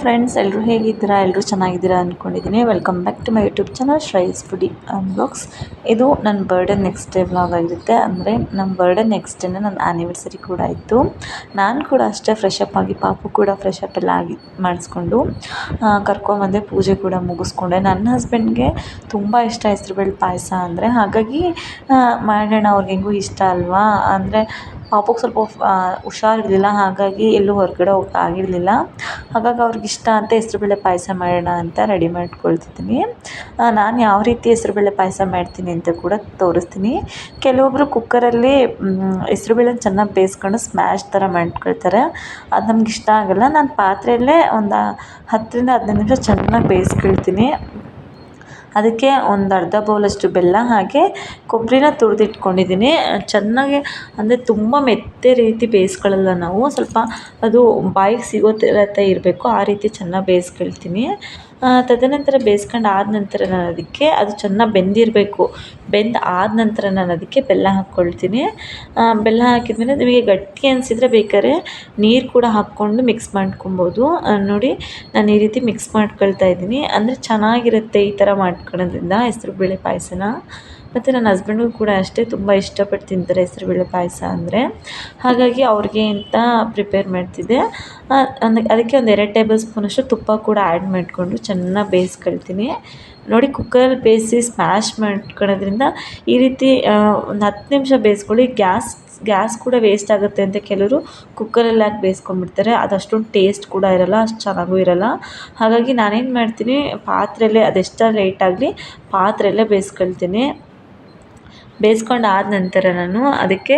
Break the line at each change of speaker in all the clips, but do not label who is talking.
Friends ಎಲ್ಲರೂ ಹೇಗಿದ್ದೀರಾ? ಎಲ್ಲರೂ ಚೆನ್ನಾಗಿದ್ದೀರಾ ಅಂದ್ಕೊಂಡಿದ್ದೀನಿ welcome back to my YouTube channel ಶ್ರೈಸ್ foodie blogs ಇದು ನನ್ನ ಬರ್ಡೇ ನೆಕ್ಸ್ಟ್ ಡೇ ವ್ಲಾಗ್ ಆಗಿರುತ್ತೆ. ಅಂದರೆ ನಮ್ಮ ಬರ್ಡೇ ನೆಕ್ಸ್ಟ್ ಡೇನೇ ನನ್ನ ಆ್ಯನಿವರ್ಸರಿ ಕೂಡ ಇತ್ತು ನಾನು ಕೂಡ ಅಷ್ಟೇ ಫ್ರೆಶ್ ಅಪ್ ಆಗಿ, ಪಾಪು ಕೂಡ ಫ್ರೆಶ್ ಅಪ್ ಎಲ್ಲ ಆಗಿ ಮಾಡಿಸ್ಕೊಂಡು ಕರ್ಕೊಂಬಂದೆ ಪೂಜೆ ಕೂಡ ಮುಗಿಸ್ಕೊಂಡೆ. ನನ್ನ ಹಸ್ಬೆಂಡ್ಗೆ ತುಂಬ ಇಷ್ಟ ಹೆಸ್ರುಬೇಳೆ ಪಾಯಸ ಅಂದರೆ, ಹಾಗಾಗಿ ಮಾಡೋಣ, ಅವ್ರಿಗೆ ಹೆಂಗೂ ಇಷ್ಟ ಅಲ್ವಾ? ಅಂದರೆ ಪಾಪುಗೆ ಸ್ವಲ್ಪ ಹುಷಾರಿರ್ಲಿಲ್ಲ, ಹಾಗಾಗಿ ಎಲ್ಲೂ ಹೊರಗಡೆ ಹೋಗಕ್ಕೆ ಆಗಿರಲಿಲ್ಲ. ಹಾಗಾಗಿ ಅವ್ರಿಗೆ ಇಷ್ಟ ಅಂತ ಹೆಸ್ರುಬೇಳೆ ಪಾಯಸ ಮಾಡೋಣ ಅಂತ ರೆಡಿ ಮಾಡ್ಕೊಳ್ತಿದ್ದೀನಿ. ನಾನು ಯಾವ ರೀತಿ ಹೆಸ್ರುಬೇಳೆ ಪಾಯಸ ಮಾಡ್ತೀನಿ ಅಂತ ಕೂಡ ತೋರಿಸ್ತೀನಿ. ಕೆಲವೊಬ್ಬರು ಕುಕ್ಕರಲ್ಲಿ ಹೆಸ್ರುಬೇಳೆನ ಚೆನ್ನಾಗಿ ಬೇಯಿಸ್ಕೊಂಡು ಸ್ಮ್ಯಾಶ್ ಥರ ಮಾಡ್ಕೊಳ್ತಾರೆ. ಅದು ನಮ್ಗೆ ಇಷ್ಟ ಆಗೋಲ್ಲ. ನಾನು ಪಾತ್ರೆಯಲ್ಲೇ ಒಂದು, ಹತ್ತರಿಂದ ಹದಿನೈದು ನಿಮಿಷ ಚೆನ್ನಾಗಿ ಬೇಯಿಸ್ಕೊಳ್ತೀನಿ. ಅದಕ್ಕೆ ಒಂದು ಅರ್ಧ ಬೌಲಷ್ಟು ಬೆಲ್ಲ ಹಾಗೆ ಕೊಬ್ಬರಿನ ತುರಿದಿಟ್ಕೊಂಡಿದ್ದೀನಿ. ಚೆನ್ನಾಗಿ ಅಂದರೆ ತುಂಬ ಮೆತ್ತೆ ರೀತಿ ಬೇಯಿಸ್ಕೊಳ್ಳಲ್ಲ ನಾವು. ಸ್ವಲ್ಪ ಅದು ಬಾಯಿಗೆ ಸಿಗೋ ಥರ ಇರಬೇಕು. ಆ ರೀತಿ ಚೆನ್ನಾಗಿ ಬೇಯಿಸ್ಕೊಳ್ತೀನಿ. ತದನಂತರ ಬೇಯಿಸ್ಕೊಂಡು ಆದ ನಂತರ ನಾನು ಅದಕ್ಕೆ ಅದು ಚೆನ್ನಾಗಿ ಬೆಂದಿರಬೇಕು. ಬೆಂದು ಆದ ನಂತರ ನಾನು ಅದಕ್ಕೆ ಬೆಲ್ಲ ಹಾಕ್ಕೊಳ್ತೀನಿ. ಬೆಲ್ಲ ಹಾಕಿದ್ಮೇಲೆ ನಿಮಗೆ ಗಟ್ಟಿ ಅನಿಸಿದ್ರೆ ಬೇಕಾದ್ರೆ ನೀರು ಕೂಡ ಹಾಕ್ಕೊಂಡು ಮಿಕ್ಸ್ ಮಾಡ್ಕೊಬೋದು. ನೋಡಿ, ನಾನು ಈ ರೀತಿ ಮಿಕ್ಸ್ ಮಾಡ್ಕೊಳ್ತಾ ಇದ್ದೀನಿ. ಅಂದರೆ ಚೆನ್ನಾಗಿರುತ್ತೆ ಈ ಥರ ಮಾಡ್ಕೊಳ್ಳೋದ್ರಿಂದ ಹೆಸ್ರುಬೇಳೆ ಪಾಯಸನ. ಮತ್ತು ನನ್ನ ಹಸ್ಬೆಂಡ್ಗೂ ಕೂಡ ಅಷ್ಟೇ ತುಂಬ ಇಷ್ಟಪಟ್ಟು ತಿಂತಾರೆ ಹೆಸ್ರುಬೇಳೆ ಪಾಯಸ ಅಂದರೆ. ಹಾಗಾಗಿ ಅವ್ರಿಗೆ ಅಂತ ಪ್ರಿಪೇರ್ ಮಾಡ್ತಿದ್ದೆ. ಅಂದ್, ಅದಕ್ಕೆ ಒಂದು ಎರಡು ಟೇಬಲ್ ಸ್ಪೂನಷ್ಟು ತುಪ್ಪ ಕೂಡ ಆ್ಯಡ್ ಮಾಡಿಕೊಂಡು ಚೆನ್ನಾಗಿ ಬೇಯಿಸ್ಕೊಳ್ತೀನಿ. ನೋಡಿ ಕುಕ್ಕರಲ್ಲಿ ಬೇಯಿಸಿ ಸ್ಮ್ಯಾಶ್ ಮಾಡ್ಕೊಳ್ಳೋದ್ರಿಂದ ಈ ರೀತಿ ಒಂದು ಹತ್ತು ನಿಮಿಷ ಬೇಯಿಸ್ಕೊಳ್ಳಿ. ಗ್ಯಾಸ್ ಗ್ಯಾಸ್ ಕೂಡ ವೇಸ್ಟ್ ಆಗುತ್ತೆ ಅಂತ ಕೆಲವರು ಕುಕ್ಕರಲ್ಲಿ ಹಾಕಿ ಬೇಯಿಸ್ಕೊಂಡ್ಬಿಡ್ತಾರೆ. ಅದು ಅಷ್ಟೊಂದು ಟೇಸ್ಟ್ ಕೂಡ ಇರೋಲ್ಲ, ಅಷ್ಟು ಚೆನ್ನಾಗೂ ಇರೋಲ್ಲ. ಹಾಗಾಗಿ ನಾನೇನು ಮಾಡ್ತೀನಿ, ಪಾತ್ರೆಯಲ್ಲೇ ಅದೆಷ್ಟು ಲೇಟ್ ಆಗಲಿ ಪಾತ್ರೆಯಲ್ಲೇ ಬೇಯಿಸ್ಕೊಳ್ತೀನಿ. ಬೇಯಿಸ್ಕೊಂಡು ಆದ ನಂತರ ನಾನು ಅದಕ್ಕೆ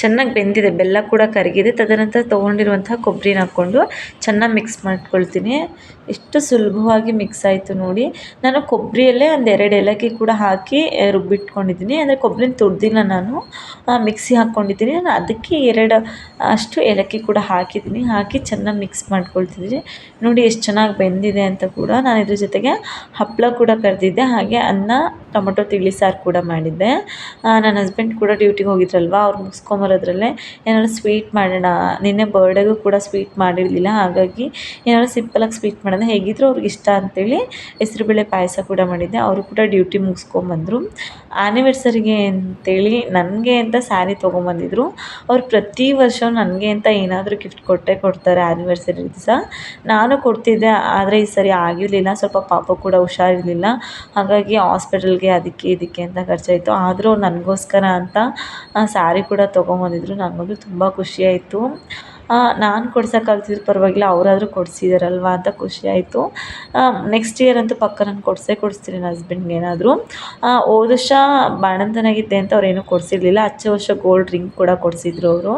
ಚೆನ್ನಾಗಿ ಬೆಂದಿದೆ. ಬೆಲ್ಲ ಕೂಡ ಕರಗಿದೆ. ತದನಂತರ ತೊಗೊಂಡಿರುವಂತಹ ಕೊಬ್ಬರಿನ ಹಾಕ್ಕೊಂಡು ಚೆನ್ನಾಗಿ ಮಿಕ್ಸ್ ಮಾಡ್ಕೊಳ್ತೀನಿ. ಎಷ್ಟು ಸುಲಭವಾಗಿ ಮಿಕ್ಸ್ ಆಯಿತು ನೋಡಿ. ನಾನು ಕೊಬ್ಬರಿಯಲ್ಲೇ ಒಂದು ಎರಡು ಏಲಕ್ಕಿ ಕೂಡ ಹಾಕಿ ರುಬ್ಬಿಟ್ಕೊಂಡಿದ್ದೀನಿ. ಅಂದರೆ ಕೊಬ್ಬರಿನ ತುರಿದಿಲ್ಲ ನಾನು. ಮಿಕ್ಸಿ ಹಾಕ್ಕೊಂಡಿದ್ದೀನಿ. ನಾನು ಅದಕ್ಕೆ ಎರಡು, ಅಷ್ಟು ಏಲಕ್ಕಿ ಕೂಡ ಹಾಕಿದ್ದೀನಿ. ಹಾಕಿ ಚೆನ್ನಾಗಿ ಮಿಕ್ಸ್ ಮಾಡ್ಕೊಳ್ತಿದ್ದೀನಿ. ನೋಡಿ ಎಷ್ಟು ಚೆನ್ನಾಗಿ ಬೆಂದಿದೆ ಅಂತ ಕೂಡ ನಾನು ಇದ್ರ ಜೊತೆಗೆ ಹಪ್ಪಳ ಕೂಡ ಕರೆದಿದ್ದೆ. ಹಾಗೆ ಅನ್ನ, ಟೊಮೊಟೊ, ತಿಳಿ ಸಾರು ಕೂಡ ಮಾಡಿದ್ದೆ. ನನ್ನ ಹಸ್ಬೆಂಡ್ ಕೂಡ ಡ್ಯೂಟಿಗೆ ಹೋಗಿದ್ರಲ್ವ? ಅವ್ರು ಮುಗಿಸ್ಕೊಂಬರೋದ್ರಲ್ಲೇ ಏನಾದ್ರು ಸ್ವೀಟ್ ಮಾಡೋಣ. ನಿನ್ನೆ ಬರ್ಡೇಗೂ ಕೂಡ ಸ್ವೀಟ್ ಮಾಡಿರಲಿಲ್ಲ. ಹಾಗಾಗಿ ಏನಾದ್ರು ಸಿಂಪಲಾಗಿ ಸ್ವೀಟ್ ಮಾಡೋಣ. ಹೇಗಿದ್ದರೂ ಅವ್ರಿಗೆ ಇಷ್ಟ ಅಂತೇಳಿ ಹೆಸ್ರುಬೇಳೆ ಪಾಯಸ ಕೂಡ ಮಾಡಿದ್ದೆ. ಅವರು ಕೂಡ ಡ್ಯೂಟಿ ಮುಗಿಸ್ಕೊಂಬಂದರು. ಆ್ಯನಿವರ್ಸರಿಗೆ ಅಂತೇಳಿ ನನಗೆ ಅಂತ ಸ್ಯಾರಿ ತೊಗೊಂಬಂದಿದ್ರು. ಅವ್ರು ಪ್ರತಿ ವರ್ಷ ನನಗೆ ಅಂತ ಏನಾದರೂ ಗಿಫ್ಟ್ ಕೊಟ್ಟೇ ಕೊಡ್ತಾರೆ ಆ್ಯನಿವರ್ಸರಿ ದಿವಸ. ನಾನು ಕೊಡ್ತಿದ್ದೆ, ಆದರೆ ಈ ಸರಿ ಆಗಿರಲಿಲ್ಲ. ಸ್ವಲ್ಪ ಪಾಪ ಕೂಡ ಹುಷಾರಿರಲಿಲ್ಲ. ಹಾಗಾಗಿ ಹಾಸ್ಪಿಟಲ್ಗೆ ಅದಕ್ಕೆ ಇದಕ್ಕೆ ಅಂತ ಖರ್ಚಾಯಿತು. ಆದರೂ ನನಗೋಸ್ಕರ ಅಂತ ಸ್ಯಾರಿ ಕೂಡ ತೊಗೊಂಬಂದಿದ್ರು. ನನಗಂತೂ ತುಂಬ ಖುಷಿಯಾಯಿತು. ನಾನು ಕೊಡ್ಸೋಕ್ಕಾಗ್ದಿದ್ರು ಪರವಾಗಿಲ್ಲ, ಅವರಾದ್ರೂ ಕೊಡ್ಸಿದ್ದಾರಲ್ವ ಅಂತ ಖುಷಿಯಾಯಿತು. ನೆಕ್ಸ್ಟ್ ಇಯರ್ ಅಂತೂ ಪಕ್ಕ ನಾನು ಕೊಡಿಸೇ ಕೊಡಿಸ್ತೀನಿ ನನ್ನ ಹಸ್ಬೆಂಡ್ಗೆ ಏನಾದರೂ. ಹೋದ ವರ್ಷ ಬಾಣಂತನಾಗಿದ್ದೆ ಅಂತ ಅವ್ರೇನೂ ಕೊಡಿಸಿರ್ಲಿಲ್ಲ. ಹಚ್ಚ ವರ್ಷ ಗೋಲ್ಡ್ ರಿಂಗ್ ಕೂಡ ಕೊಡಿಸಿದ್ರು ಅವರು.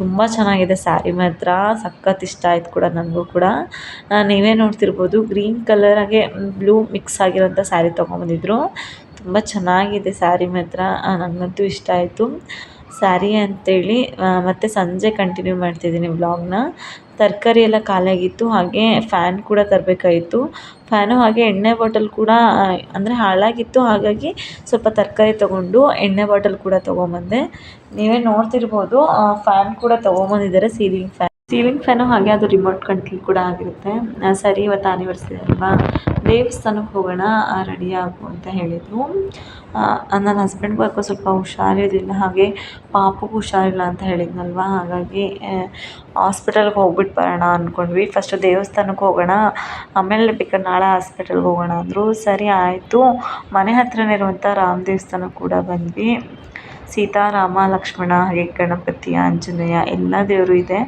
ತುಂಬ ಚೆನ್ನಾಗಿದೆ ಸ್ಯಾರಿ ಮಾತ್ರ. ಸಖತ್ ಇಷ್ಟ ಆಯಿತು ಕೂಡ ನನಗೂ ಕೂಡ. ನೀವೇ ನೋಡ್ತಿರ್ಬೋದು ಗ್ರೀನ್ ಕಲರಾಗೆ ಬ್ಲೂ ಮಿಕ್ಸ್ ಆಗಿರೋಂಥ ಸ್ಯಾರಿ ತೊಗೊಂಬಂದಿದ್ರು. ತುಂಬ ಚೆನ್ನಾಗಿದೆ ಸ್ಯಾರಿ ಮಾತ್ರ. ನನಗಂತೂ ಇಷ್ಟ ಆಯಿತು. ಸ್ಯಾರಿ ಅಂತೇಳಿ ಮತ್ತು ಸಂಜೆ ಕಂಟಿನ್ಯೂ ಮಾಡ್ತಿದ್ದೀನಿ ವ್ಲಾಗ್ನ ತರಕಾರಿ ಎಲ್ಲ ಖಾಲಿಯಾಗಿತ್ತು, ಹಾಗೆ ಫ್ಯಾನ್ ಕೂಡ ತರಬೇಕಾಗಿತ್ತು. ಫ್ಯಾನು ಹಾಗೆ ಎಣ್ಣೆ ಬಾಟಲ್ ಕೂಡ ಅಂದರೆ ಹಾಳಾಗಿತ್ತು, ಹಾಗಾಗಿ ಸ್ವಲ್ಪ ತರಕಾರಿ ತೊಗೊಂಡು ಎಣ್ಣೆ ಬಾಟಲ್ ಕೂಡ ತೊಗೊಂಬಂದೆ. ನೀವೇ ನೋಡ್ತಿರ್ಬೋದು ಫ್ಯಾನ್ ಕೂಡ ತೊಗೊಂಬಂದಿದ್ದಾರೆ ಸೀಲಿಂಗ್ ಫ್ಯಾನ್ ಸೀಲಿಂಗ್ ಫ್ಯಾನು ಹಾಗೆ ಅದು ರಿಮೋಟ್ ಕಂಟ್ರೋಲ್ ಕೂಡ ಆಗಿರುತ್ತೆ. ಸರಿ, ಇವತ್ತು ಆನಿವರ್ಸರಿ ಅಲ್ವಾ? ದೇವಸ್ಥಾನಕ್ಕೆ ಹೋಗೋಣ ರೆಡಿ ಆಗು ಅಂತ ಹೇಳಿದರು. ನನ್ನ ಹಸ್ಬೆಂಡ್ಗೂ ಯಾಕೋ ಸ್ವಲ್ಪ ಹುಷಾರಿರಲಿಲ್ಲ, ಹಾಗೆ ಪಾಪಗೂ ಹುಷಾರಿಲ್ಲ ಅಂತ ಹೇಳಿದ್ನಲ್ವ? ಹಾಗಾಗಿ ಹಾಸ್ಪಿಟಲ್ಗೆ ಹೋಗ್ಬಿಟ್ಟು ಬರೋಣ ಅಂದ್ಕೊಂಡ್ವಿ ಫಸ್ಟು ದೇವಸ್ಥಾನಕ್ಕೆ ಹೋಗೋಣ, ಆಮೇಲೆ ಬೇಕಾದ್ರೆ ನಾಳೆ ಹಾಸ್ಪಿಟಲ್ಗೆ ಹೋಗೋಣ ಅಂದರು. ಸರಿ, ಆಯಿತು. ಮನೆ ಹತ್ರನೇ ಇರುವಂಥ ರಾಮ ದೇವಸ್ಥಾನಕ್ಕೆ ಕೂಡ ಬಂದ್ವಿ. ಸೀತಾರಾಮ, ಲಕ್ಷ್ಮಣ ಹಾಗೆ ಗಣಪತಿ, ಆಂಜನೇಯ ಎಲ್ಲ ದೇವರು ಇದೆ.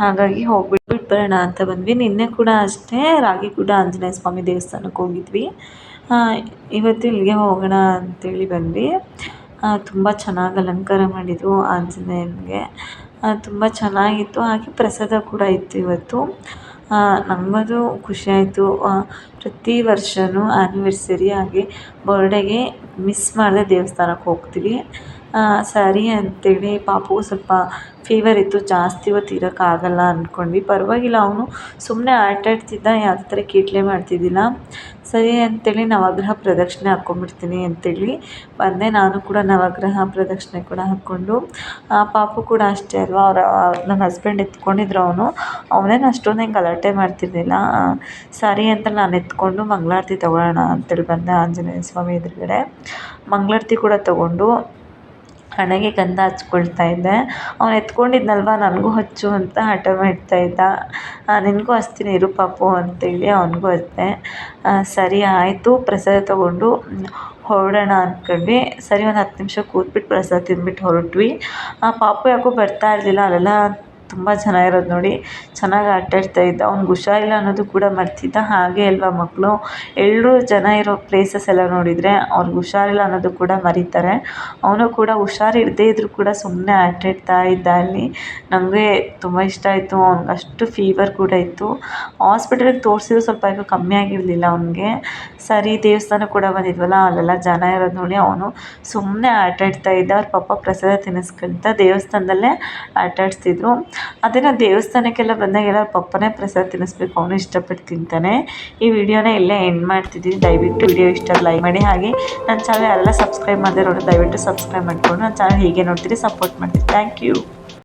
ಹಾಗಾಗಿ ಹೋಗ್ಬಿಟ್ಬಿಟ್ಟು ಬರೋಣ ಅಂತ ಬಂದ್ವಿ. ನಿನ್ನೆ ಕೂಡ ಅಷ್ಟೇ ರಾಗಿಗುಡ್ಡ ಆಂಜನೇಯ ಸ್ವಾಮಿ ದೇವಸ್ಥಾನಕ್ಕೆ ಹೋಗಿದ್ವಿ. ಇವತ್ತು ಇಲ್ಲಿಗೆ ಹೋಗೋಣ ಅಂತೇಳಿ ಬಂದ್ವಿ. ತುಂಬ ಚೆನ್ನಾಗಿ ಅಲಂಕಾರ ಮಾಡಿದರು ಆಂಜನೇಯನಿಗೆ. ತುಂಬ ಚೆನ್ನಾಗಿತ್ತು. ಹಾಗೆ ಪ್ರಸಾದ ಕೂಡ ಇತ್ತು ಇವತ್ತು. ನಮಗದು ಖುಷಿಯಾಯಿತು ಪ್ರತಿ ವರ್ಷವೂ ಆ್ಯನಿವರ್ಸರಿ ಹಾಗೆ ಬರ್ಡೇಗೆ ಮಿಸ್ ಮಾಡದೆ ದೇವಸ್ಥಾನಕ್ಕೆ ಹೋಗ್ತೀವಿ. ಸರಿ ಅಂತೇಳಿ ಪಾಪುಗೂ ಸ್ವಲ್ಪ ಫೀವರ್ ಇತ್ತು, ಜಾಸ್ತಿ ಹೊತ್ತು ಇರೋಕ್ಕಾಗಲ್ಲ ಅಂದ್ಕೊಂಡ್ವಿ ಪರವಾಗಿಲ್ಲ, ಅವನು ಸುಮ್ಮನೆ ಆಟ ಆಡ್ತಿದ್ದ ಯಾವುದೇ ಥರ ಕೀಟ್ಲೆ ಮಾಡ್ತಿದ್ದಿಲ್ಲ ಸರಿ ಅಂತೇಳಿ ನವಗ್ರಹ ಪ್ರದಕ್ಷಿಣೆ ಹಾಕ್ಕೊಂಡ್ಬಿಡ್ತೀನಿ ಅಂತೇಳಿ ಬಂದೆ. ನಾನು ಕೂಡ ನವಗ್ರಹ ಪ್ರದಕ್ಷಿಣೆ ಕೂಡ ಹಾಕ್ಕೊಂಡು ಪಾಪು ಕೂಡ ಅಷ್ಟೇ ಅಲ್ವಾ? ಅವರ ನನ್ನ ಹಸ್ಬೆಂಡ್ ಎತ್ಕೊಂಡಿದ್ರು ಅವನು. ಅವನೇನು ಅಷ್ಟೊಂದೇನು ಗಲಾಟೆ ಮಾಡ್ತಿರಲಿಲ್ಲ. ಸರಿ ಅಂತ ನಾನು ಎತ್ಕೊಂಡು ಮಂಗಳಾರತಿ ತಗೊಳ್ಳೋಣ ಅಂತೇಳಿ ಬಂದೆ ಆಂಜನೇಯ ಸ್ವಾಮಿ ಎದುರುಗಡೆ. ಮಂಗಳಾರತಿ ಕೂಡ ತಗೊಂಡು ಹಣೆಗೆ ಗಂಧ ಹಚ್ಕೊಳ್ತಾ ಇದ್ದೆ. ಅವ್ನು ಎತ್ಕೊಂಡಿದ್ನಲ್ವ, ನನಗೂ ಹಚ್ಚು ಅಂತ ಹಠ ಮಾಡ್ತಾ ಇದ್ದ. ನಿನಗೂ ಹಚ್ತೀನಿ ಇರು ಪಾಪು ಅಂತೇಳಿ ಅವನಿಗೂ ಹಚ್ಚಿದೆ ಸರಿ, ಆಯಿತು, ಪ್ರಸಾದ ತಗೊಂಡು ಹೊರಡೋಣ ಅಂದ್ಕೊಂಡ್ವಿ ಸರಿ, ಒಂದು ಹತ್ತು ನಿಮಿಷ ಕೂತ್ಬಿಟ್ಟು ಪ್ರಸಾದ ತಿಂದ್ಬಿಟ್ಟು ಹೊರಟ್ವಿ. ಆ, ಪಾಪು ಯಾಕೋ ಬರ್ತಾ ಇರಲಿಲ್ಲ, ಅಲ್ಲೆಲ್ಲ ತುಂಬ ಜನ ಇರೋದು ನೋಡಿ. ಚೆನ್ನಾಗಿ ಆಟಾಡ್ತಾ ಇದ್ದ. ಅವ್ನಿಗೆ ಹುಷಾರಿಲ್ಲ ಅನ್ನೋದು ಕೂಡ ಮರ್ತಿದ್ದ. ಹಾಗೆ ಅಲ್ವಾ ಮಕ್ಕಳು ಎಲ್ಲರೂ ಜನ ಇರೋ ಪ್ಲೇಸಸ್ ಎಲ್ಲ ನೋಡಿದರೆ ಅವ್ರಿಗೆ ಹುಷಾರಿಲ್ಲ ಅನ್ನೋದು ಕೂಡ ಮರೀತಾರೆ. ಅವನು ಕೂಡ ಹುಷಾರಿಲ್ಲದೆ ಇದ್ದರೂ ಕೂಡ ಸುಮ್ಮನೆ ಆಟಾಡ್ತಾ ಇದ್ದ ಅಲ್ಲಿ. ನಮಗೆ ತುಂಬ ಇಷ್ಟ ಆಯಿತು. ಅವ್ನಿಗೆ ಅಷ್ಟು ಫೀವರ್ ಕೂಡ ಇತ್ತು. ಹಾಸ್ಪಿಟಲಿಗೆ ತೋರಿಸಿದ್ರು ಸ್ವಲ್ಪ ಯಾಕೋ ಕಮ್ಮಿ ಆಗಿರಲಿಲ್ಲ ಅವನಿಗೆ. ಸರಿ, ದೇವಸ್ಥಾನ ಕೂಡ ಬಂದಿದ್ವಲ್ಲ, ಅಲ್ಲೆಲ್ಲ ಜನ ಇರೋದು ನೋಡಿ ಅವನು ಸುಮ್ಮನೆ ಆಟಾಡ್ತಾ ಇದ್ದ. ಅವ್ರ ಪಪ್ಪ ಪ್ರಸಾದ ತಿನ್ನಿಸ್ಕೊಳ್ತಾ ದೇವಸ್ಥಾನದಲ್ಲೇ ಆಟ ಆಡಿಸ್ತಿದ್ರು ಅದನ್ನು ದೇವಸ್ಥಾನಕ್ಕೆಲ್ಲ ಬಂದಾಗ ಎಲ್ಲ ಪಪ್ಪನೇ ಪ್ರಸಾದ ತಿನ್ನಿಸ್ಬೇಕು, ಅವನು ಇಷ್ಟಪಟ್ಟು ತಿಂತಾನೆ. ಈ ವಿಡಿಯೋನ ಇಲ್ಲೇ ಎಂಡ್ ಮಾಡ್ತಿದ್ದೀನಿ. ದಯವಿಟ್ಟು ವಿಡಿಯೋ ಇಷ್ಟ ಲೈಕ್ ಮಾಡಿ. ಹಾಗೆ ನನ್ನ ಚಾನಲ್ ಎಲ್ಲ ಸಬ್ಸ್ಕ್ರೈಬ್ ಮಾಡಿರೋರು ದಯವಿಟ್ಟು ಸಬ್ಸ್ಕ್ರೈಬ್ ಮಾಡಿಕೊಂಡು ನನ್ನ ಚಾನಲ್ ಹೀಗೆ ನೋಡ್ತೀರಿ ಸಪೋರ್ಟ್ ಮಾಡ್ತೀನಿ. Thank you